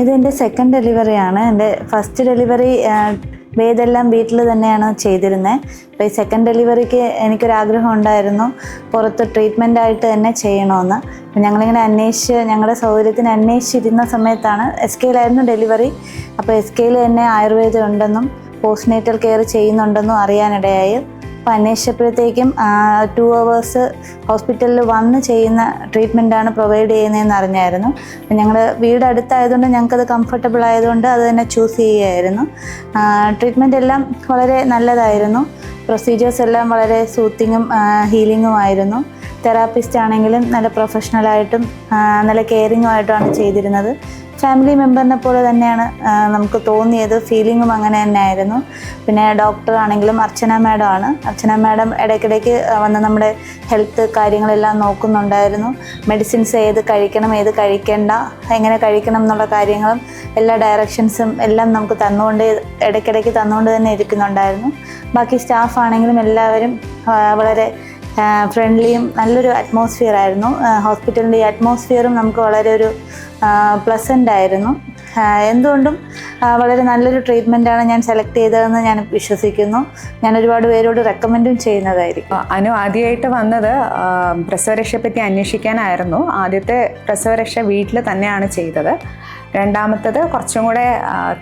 ഇത് എന്റെ സെക്കൻഡ് ഡെലിവറിയാണ് എന്റെ ഫസ്റ്റ് ഡെലിവറി വേദെല്ലാം വീട്ടിൽ തന്നെയാണ് ചെയ്തിരുന്നത് അപ്പോൾ ഈ സെക്കൻഡ് ഡെലിവറിക്ക് എനിക്കൊരാഗ്രഹം ഉണ്ടായിരുന്നു പുറത്ത് ട്രീറ്റ്മെന്റ് ആയിട്ട് തന്നെ ചെയ്യണമെന്ന് അപ്പോൾ ഞങ്ങളിങ്ങനെ അന്വേഷിച്ച് ഞങ്ങളുടെ സൗകര്യത്തിന് അന്വേഷിച്ചിരുന്ന സമയത്താണ് എസ് കെയിലായിരുന്നു ഡെലിവറി അപ്പോൾ എസ് കെയിൽ തന്നെ ആയുർവേദം ഉണ്ടെന്നും പോസ്റ്റ്നേറ്റൽ കെയർ ചെയ്യുന്നുണ്ടെന്നും അറിയാനിടയായി. അപ്പോൾ അന്വേഷിച്ചപ്പോഴത്തേക്കും ടു അവേഴ്സ് ഹോസ്പിറ്റലിൽ വന്ന് ചെയ്യുന്ന ട്രീറ്റ്മെന്റാണ് പ്രൊവൈഡ് ചെയ്യുന്നതെന്ന് അറിഞ്ഞായിരുന്നു. അപ്പം ഞങ്ങൾ വീട് അടുത്തായതുകൊണ്ട് ഞങ്ങൾക്കത് കംഫർട്ടബിൾ ആയതുകൊണ്ട് അത് തന്നെ ചൂസ് ചെയ്യുകയായിരുന്നു. ട്രീറ്റ്മെന്റ് എല്ലാം വളരെ നല്ലതായിരുന്നു. പ്രൊസീജിയേഴ്സ് എല്ലാം വളരെ സൂത്തിങ്ങും ഹീലിങ്ങും ആയിരുന്നു. തെറാപ്പിസ്റ്റ് ആണെങ്കിലും നല്ല പ്രൊഫഷണലായിട്ടും നല്ല കെയറിങ്ങുമായിട്ടുമാണ് ചെയ്തിരുന്നത്. ഫാമിലി മെമ്പറിനെ പോലെ തന്നെയാണ് നമുക്ക് തോന്നിയത്. ഫീലിങ്ങും അങ്ങനെ തന്നെ ആയിരുന്നു പിന്നെ ഡോക്ടർ ആണെങ്കിലും അർച്ചന മാഡം ആണ്. അർച്ചന മാഡം ഇടയ്ക്കിടയ്ക്ക് വന്ന് നമ്മുടെ ഹെൽത്ത് കാര്യങ്ങളെല്ലാം നോക്കുന്നുണ്ടായിരുന്നു. മെഡിസിൻസ് ഏത് കഴിക്കണം ഏത് കഴിക്കേണ്ട എങ്ങനെ കഴിക്കണം എന്നുള്ള കാര്യങ്ങളും എല്ലാ ഡയറക്ഷൻസും എല്ലാം നമുക്ക് തന്നുകൊണ്ട് ഇടയ്ക്കിടയ്ക്ക് തന്നുകൊണ്ട് തന്നെ ഇരിക്കുന്നുണ്ടായിരുന്നു. ബാക്കി സ്റ്റാഫ് ആണെങ്കിലും എല്ലാവരും വളരെ ഫ്രണ്ട്ലിയും നല്ലൊരു അറ്റ്മോസ്ഫിയർ ആയിരുന്നു. ഹോസ്പിറ്റലിന്റെ ഈ അറ്റ്മോസ്ഫിയറും നമുക്ക് വളരെ ഒരു പ്ലസന്റ് ആയിരുന്നു. എന്തുകൊണ്ടും വളരെ നല്ലൊരു ട്രീറ്റ്മെന്റാണ് ഞാൻ സെലക്ട് ചെയ്തതെന്ന് ഞാൻ വിശ്വസിക്കുന്നു. ഞാൻ ഒരുപാട് പേരോട് റെക്കമെൻഡും ചെയ്യുന്നതായിരിക്കും. അനു ആദ്യമായിട്ട് വന്നത് പ്രസവരക്ഷയെപ്പറ്റി പ്രസവരക്ഷയെ പറ്റി അന്വേഷിക്കാനായിരുന്നു. ആദ്യത്തെ പ്രസവരക്ഷ വീട്ടിൽ തന്നെയാണ് ചെയ്തത്. രണ്ടാമത്തത് കുറച്ചും കൂടെ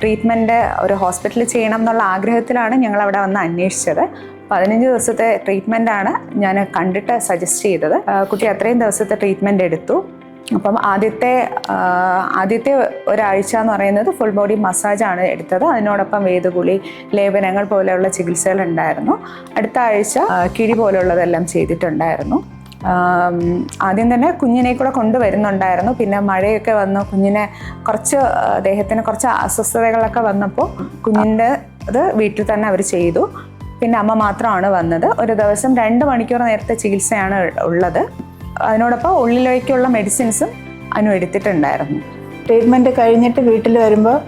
ട്രീറ്റ്മെന്റ് ഒരു ഹോസ്പിറ്റലിൽ ചെയ്യണം എന്നുള്ള ആഗ്രഹത്തിലാണ് ഞങ്ങൾ അവിടെ വന്ന് അന്വേഷിച്ചത്. പതിനഞ്ച് ദിവസത്തെ ട്രീറ്റ്മെന്റാണ് ഞാൻ കണ്ടിട്ട് സജസ്റ്റ് ചെയ്തത്. കുട്ടി അത്രയും ദിവസത്തെ ട്രീറ്റ്മെന്റ് എടുത്തു. അപ്പം ആദ്യത്തെ ആദ്യത്തെ ഒരാഴ്ച എന്ന് പറയുന്നത് ഫുൾ ബോഡി മസാജാണ് എടുത്തത്. അതിനോടൊപ്പം വേദഗുളി ലേപനങ്ങൾ പോലെയുള്ള ചികിത്സകൾ ഉണ്ടായിരുന്നു. അടുത്ത ആഴ്ച കിഴി പോലുള്ളതെല്ലാം ചെയ്തിട്ടുണ്ടായിരുന്നു. ആദ്യം തന്നെ കുഞ്ഞിനെ കൂടെ കൊണ്ടുവരുന്നുണ്ടായിരുന്നു. പിന്നെ മഴയൊക്കെ വന്നു. കുഞ്ഞിനെ കുറച്ച് അദ്ദേഹത്തിന് ദേഹത്തിന് കുറച്ച് അസ്വസ്ഥതകളൊക്കെ വന്നപ്പോൾ കുഞ്ഞിന്റെ അത് വീട്ടിൽ തന്നെ അവർ ചെയ്തു. പിന്നെ അമ്മ മാത്രമാണ് വന്നത്. ഒരു ദിവസം രണ്ട് മണിക്കൂർ നേരത്തെ ചികിത്സയാണ് ഉള്ളത്. അതിനോടൊപ്പം ഉള്ളിലേക്കുള്ള മെഡിസിൻസും അനു എടുത്തിട്ടുണ്ടായിരുന്നു. ട്രീറ്റ്മെന്റ് കഴിഞ്ഞിട്ട് വീട്ടിൽ വരുമ്പോൾ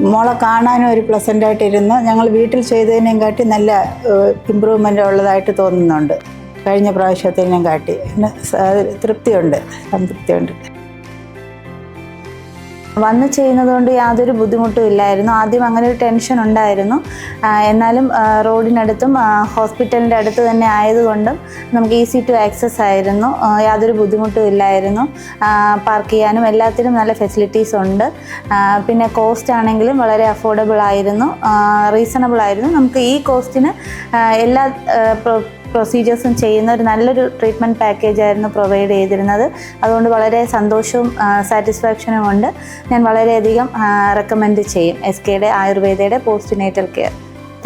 മോളെ കാണാനും ഒരു പ്ലസന്റ് ആയിട്ടിരുന്നു ഞങ്ങൾ വീട്ടിൽ ചെയ്തതിനേയും കാട്ടി നല്ല ഇമ്പ്രൂവ്മെന്റ് ഉള്ളതായിട്ട് തോന്നുന്നുണ്ട്. കഴിഞ്ഞ പ്രാവശ്യത്തിനും കാട്ടി. തൃപ്തിയുണ്ട്. സംതൃപ്തിയുണ്ട്. വന്ന് ചെയ്യുന്നത് കൊണ്ട് യാതൊരു ബുദ്ധിമുട്ടും ഇല്ലായിരുന്നു. ആദ്യം അങ്ങനെ ഒരു ടെൻഷൻ ഉണ്ടായിരുന്നു. എന്നാലും റോഡിനടുത്തും ഹോസ്പിറ്റലിന്റെ അടുത്ത് തന്നെ ആയതുകൊണ്ടും നമുക്ക് ഈസി ടു ആക്സസ് ആയിരുന്നു. യാതൊരു ബുദ്ധിമുട്ടും ഇല്ലായിരുന്നു. പാർക്ക് ചെയ്യാനും എല്ലാത്തിനും നല്ല ഫെസിലിറ്റീസ് ഉണ്ട്. പിന്നെ കോസ്റ്റ് ആണെങ്കിലും വളരെ അഫോർഡബിൾ ആയിരുന്നു. റീസണബിൾ ആയിരുന്നു. നമുക്ക് ഈ കോസ്റ്റിന് എല്ലാ പ്രൊസീജിയേഴ്സും ചെയ്യുന്ന ഒരു നല്ലൊരു ട്രീറ്റ്മെന്റ് പാക്കേജ് ആയിരുന്നു പ്രൊവൈഡ് ചെയ്തിരുന്നത്. അതുകൊണ്ട് വളരെ സന്തോഷവും സാറ്റിസ്ഫാക്ഷനും ഉണ്ട്. ഞാൻ വളരെയധികം റെക്കമെൻഡ് ചെയ്യും എസ് കെയുടെ ആയുർവേദയുടെ പോസ്റ്റ്നേറ്റൽ കെയർ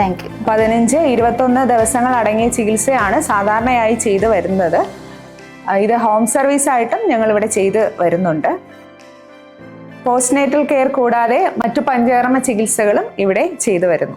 താങ്ക് യു പതിനഞ്ച് ഇരുപത്തൊന്ന് ദിവസങ്ങൾ അടങ്ങിയ ചികിത്സയാണ് സാധാരണയായി ചെയ്തു വരുന്നത്. ഇത് ഹോം സർവീസ് ആയിട്ടും ഞങ്ങൾ ഇവിടെ ചെയ്ത് വരുന്നുണ്ട്. പോസ്റ്റ്നേറ്റൽ കെയർ കൂടാതെ മറ്റു പഞ്ചകർമ്മ ചികിത്സകളും ഇവിടെ ചെയ്തു വരുന്നു.